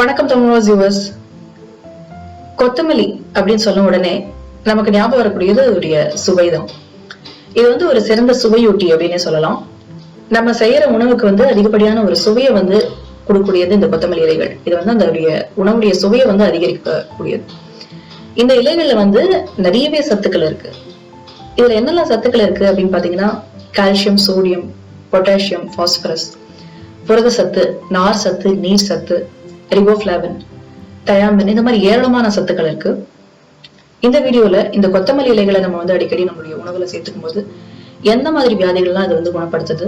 வணக்கம் தமிழ் யூவர்ஸ் கொத்தமல்லி அப்படின்னு சொன்ன உடனே நமக்கு ஞாபகம் வரக்கூடியது அதோடைய சுவைதான். இது வந்து ஒரு சிறந்த சுவையூட்டி அப்படின்னே சொல்லலாம். நம்ம செய்யற உணவுக்கு வந்து அதிகப்படியான ஒரு சுவையை வந்து கொடுக்கக்கூடியது இந்த கொத்தமல்லி இலைகள். இது வந்து அதோடைய உணவுடைய சுவையை வந்து அதிகரிக்கக்கூடியது. இந்த இலைகள்ல வந்து நிறையவே சத்துக்கள் இருக்கு. இதுல என்னெல்லாம் சத்துக்கள் இருக்கு அப்படின்னு பாத்தீங்கன்னா கால்சியம் சோடியம் பொட்டாசியம் பாஸ்பரஸ் புரத சத்து நார் சத்து நீர் சத்து ரிபோஃபிளாவின் தயாமின் இந்த மாதிரி ஏராளமான சத்துக்கள் இருக்கு. இந்த வீடியோல இந்த கொத்தமல்லி இலைகளை நம்ம வந்து அடிக்கடி நம்மளுடைய உணவுல சேர்த்துக்கும் போது எந்த மாதிரி வியாதிகள்லாம் அது வந்து குணப்படுத்துது?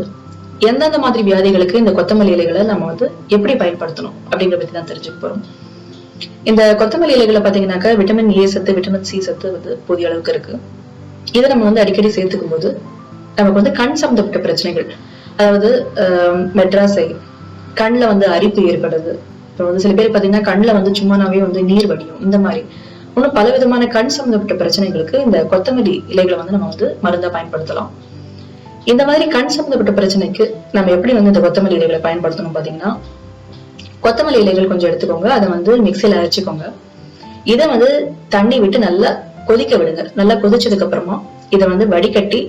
எந்தெந்த மாதிரி வியாதிகளுக்கு இந்த கொத்தமல்லி இலைகளை நம்ம வந்து எப்படி பயன்படுத்தணும் அப்படிங்கிற பத்தி தான் தெரிஞ்சுக்க போறோம். இந்த கொத்தமல்லி இலைகளை பாத்தீங்கன்னாக்கா விட்டமின் ஏ சத்து விட்டமின் சி சத்து வந்து போதிய அளவுக்கு இருக்கு. இதை நம்ம வந்து அடிக்கடி சேர்த்துக்கும் போது நமக்கு வந்து கண் சம்பந்தப்பட்ட பிரச்சனைகள் அதாவது ஆஹ், மெட்ராஸை கண்ணில் வந்து அரிப்பு ஏற்படுது இப்போ வந்து சில பேர் பார்த்தீங்கன்னா கண்ணில் வந்து சும்மானாவே வந்து நீர் வடியும். இந்த மாதிரி. இன்னும் பல விதமான கண் சம்மந்தப்பட்ட பிரச்சனைகளுக்கு இந்த கொத்தமல்லி இலைகளை வந்து நம்ம வந்து மருந்தா பயன்படுத்தலாம். இந்த மாதிரி கண் சம்மந்தப்பட்ட பிரச்சனைக்கு நம்ம எப்படி வந்து இந்த கொத்தமல்லி இலைகளை பயன்படுத்தணும் பார்த்தீங்கன்னா கொத்தமல்லி இலைகள் கொஞ்சம் எடுத்துக்கோங்க. அதை வந்து மிக்சியில் அரைச்சிக்கோங்க. இதை வந்து தண்ணி விட்டு நல்லா கொதிக்க விடுங்க. நல்லா கொதிச்சதுக்கு அப்புறமா இதை வந்து வடிகட்டி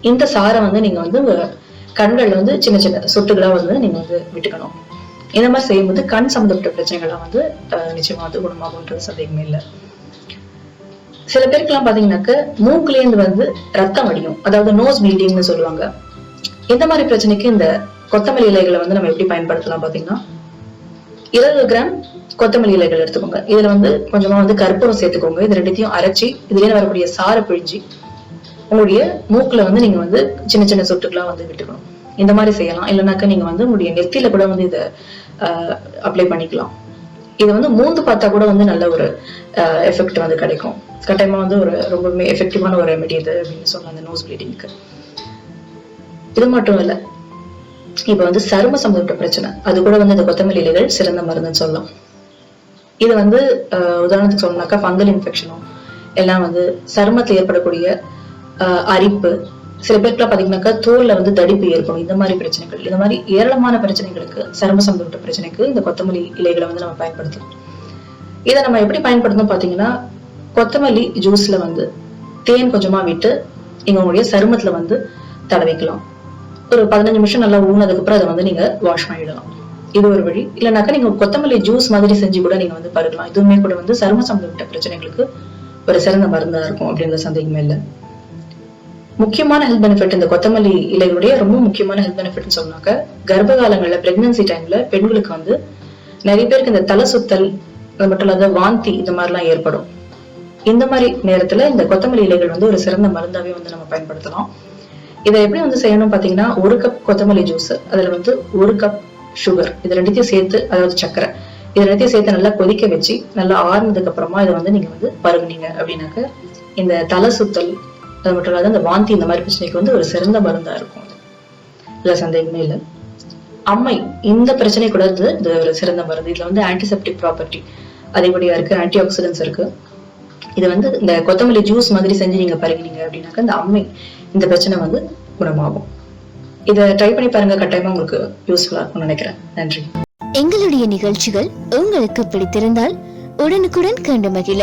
இந்த சாரை வந்து நீங்க வந்து உங்க கண்கள்ல வந்து சின்ன சின்ன சொட்டுகளா வந்து நீங்க வந்து விட்டுக்கணும். இந்த மாதிரி செய்யும்போது கண் சம்பந்தப்பட்ட பிரச்சனைகள்லாம் வந்து அஹ், நிச்சயமா வந்து குணமாகும்ன்றது சந்தேகமே இல்லை. சில பேருக்குலாம் பாத்தீங்கன்னாக்க மூக்குலேருந்து வந்து ரத்தம் வடியும். அதாவது நோஸ் ப்ளீடிங்னு சொல்லுவாங்க. இந்த மாதிரி பிரச்சனைக்கு இந்த கொத்தமல்லி இலைகளை வந்து நம்ம எப்படி பயன்படுத்தலாம் பாத்தீங்கன்னா இருபது கிராம் கொத்தமல்லி இலைகள் எடுத்துக்கோங்க. இதுல வந்து கொஞ்சமா வந்து கற்பூரம் சேர்த்துக்கோங்க. இது ரெண்டுத்தையும் அரைச்சி இதுலேயே வரக்கூடிய சாறை பிழிஞ்சு உங்களுடைய மூக்குல வந்து நீங்க வந்து சின்ன சின்ன சொட்டுக்கெல்லாம் வந்து விட்டுக்கணும். இந்த மாதிரி செய்யலாம். இல்லைனாக்கா நீங்க வந்து உங்களுடைய நெத்தியில கூட வந்து இதை அப்ளை பண்ணிக்கலாம். இது வந்து மூந்து பார்த்தா கூட வந்து நல்ல ஒரு எஃபெக்ட் வந்து கிடைக்கும். கட்டாயமா வந்து ஒரு ரொம்பவுமே எஃபெக்டிவான ஒரு ரெமெடி இது அப்படின்னு சொல்லலாம் அந்த நோஸ் ப்ளீடிங்க்கு இது மட்டும் இல்லை. இப்போ வந்து சரும சம்பந்தப்பட்ட பிரச்சனை. அது கூட வந்து இந்த கொத்தமல்லி இலைகள் சிறந்த மருந்துன்னு சொல்லலாம். இது வந்து உதாரணத்துக்கு சொல்லணும்னாக்கா ஃபங்கல் இன்ஃபெக்ஷனும் எல்லாம் வந்து சருமத்தில் ஏற்படக்கூடிய அரிப்பு சில பேருக்குலாம் பார்த்தீங்கன்னாக்கா தோல்ல வந்து தடிப்பு ஏற்படும். இந்த மாதிரி பிரச்சனைகள் இந்த மாதிரி ஏராளமான பிரச்சனைகளுக்கு சரும சம்பந்தப்பட்ட பிரச்சனைக்கு இந்த கொத்தமல்லி இலைகளை வந்து நம்ம பயன்படுத்தலாம். இதை நம்ம எப்படி பயன்படுத்தணும் பார்த்தீங்கன்னா கொத்தமல்லி ஜூஸ்ல வந்து தேன் கொஞ்சமா விட்டு நீங்க உங்களுடைய சருமத்துல வந்து தடவிக்கலாம் ஒரு பதினஞ்சு நிமிஷம் நல்லா ஊனதுக்கு அப்புறம் அதை வந்து நீங்க வாஷ் பண்ணிடலாம். இது ஒரு வழி. இல்லைனாக்கா நீங்க கொத்தமல்லி ஜூஸ் மாதிரி செஞ்சு கூட நீங்க வந்து பருகலாம். இதுவுமே கூட வந்து சரும சம்பந்தப்பட்ட பிரச்சனைகளுக்கு ஒரு சிறந்த மருந்தா இருக்கும் அப்படின்ற சந்தேகமே இல்லை. முக்கியமான ஹெல்த் பெனிஃபிட் இந்த கொத்தமல்லி இலையுடைய ரொம்ப முக்கியமான ஹெல்த் பெனிஃபிட்னு சொன்னாக்க கர்ப்ப காலங்களில் பிரெக்னன்சி டைம்ல பெண்களுக்கு வந்து நிறைய பேருக்கு இந்த தலை சுத்தல் அது மட்டும் இல்லாத வாந்தி இந்த மாதிரிலாம் ஏற்படும். இந்த மாதிரி நேரத்துல இந்த கொத்தமல்லி இலைகள் வந்து ஒரு சிறந்த மருந்தாவே வந்து நம்ம பயன்படுத்தலாம். இதை எப்படி வந்து செய்யணும் பாத்தீங்கன்னா ஒரு கப் கொத்தமல்லி ஜூஸ் அதுல வந்து ஒரு கப் சுகர் இது ரெண்டுத்தையும் சேர்த்து அதாவது சர்க்கரை இது ரெண்டுத்தையும் சேர்த்து நல்லா கொதிக்க வச்சு நல்லா ஆறுனதுக்கு அப்புறமா இதை வந்து நீங்க வந்து பருகுனீங்க அப்படின்னாக்க இந்த தலை சுத்தல் அது மட்டும் இல்லாத அந்த வாந்தி இந்த மாதிரி பிரச்சனைக்கு வந்து ஒரு சிறந்த மருந்தா இருக்கும் இல்ல சந்தேகமே இல்லை. அம்மை இந்த பிரச்சனை கூட இது இது ஒரு சிறந்த மருந்து. இதுல வந்து ஆன்டிசெப்டிக் ப்ராப்பர்ட்டி அதிகப்படியா இருக்கு ஆன்டி ஆக்சிடென்ட்ஸ் இருக்கு. இது வந்து இந்த கொத்தமல்லி ஜூஸ் மாதிரி செஞ்சு நீங்க பருகினீங்க அப்படின்னாக்கா இந்த அம்மை இந்த பிரச்சனை வந்து குணமாகும். இதை ட்ரை பண்ணி பாருங்க கட்டாயமா உங்களுக்கு யூஸ்ஃபுல்லா இருக்கும்னு நினைக்கிறேன். நன்றி. எங்களுடைய நிகழ்ச்சிகள் உங்களுக்கு பிடித்திருந்தால் உடனுக்குடன் கண்டு மகிழ.